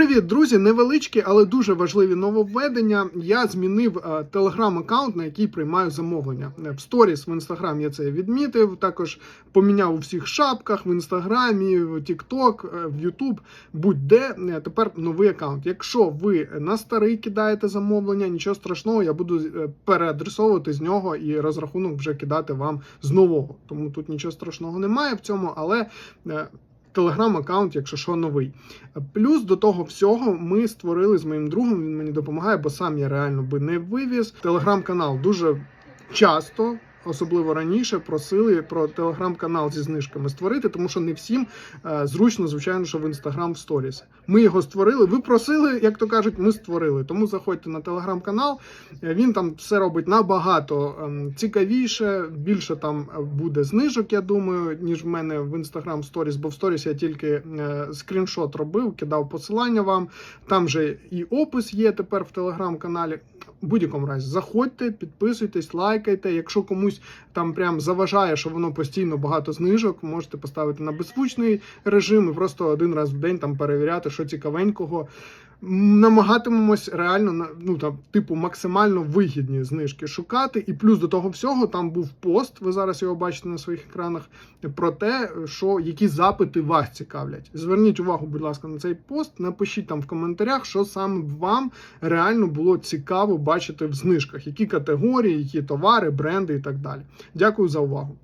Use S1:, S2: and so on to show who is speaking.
S1: Привіт, друзі! Невеличкі, але дуже важливі нововведення. Я змінив телеграм-аккаунт, на який приймаю замовлення. Е, В сторіс в інстаграм я це відмітив. Також поміняв у всіх шапках в інстаграмі, в Тікток, е, в Ютуб. Будь-де Е, тепер новий аккаунт. Якщо ви на старий кидаєте замовлення, нічого страшного, я буду переадресовувати з нього і розрахунок вже кидати вам з нового. Тому тут нічого страшного немає в цьому, але. Телеграм-аккаунт, якщо що, новий. Плюс до того всього ми створили з моїм другом. Він мені допомагає, бо сам я реально би не вивіз. Телеграм-канал дуже часто. Особливо раніше просили про телеграм-канал зі знижками створити, тому що не всім е, зручно, звичайно, що в інстаграм в сторіс. Ми його створили. Ви просили, як то кажуть, ми створили. Тому заходьте на телеграм-канал. Е, Він там все робить набагато ем, цікавіше. Більше там е, буде знижок, я думаю, ніж в мене в інстаграм сторіс, бо в сторіс я тільки скріншот робив, кидав посилання вам. Там же і опис є тепер в телеграм-каналі. В будь-якому разі заходьте, підписуйтесь, лайкайте. Якщо комусь там прям заважає, що воно постійно багато знижок, можете поставити на беззвучний режим і просто один раз в день там перевіряти, що цікавенького. Намагатимемось реально ну там, типу, максимально вигідні знижки шукати. І плюс до того всього там був пост. Ви зараз його бачите на своїх екранах. Про те, що які запити вас цікавлять. Зверніть увагу, будь ласка, на цей пост. Напишіть там в коментарях, що саме вам реально було цікаво бачити в знижках, які категорії, які товари, бренди і так далі. Дякую за увагу.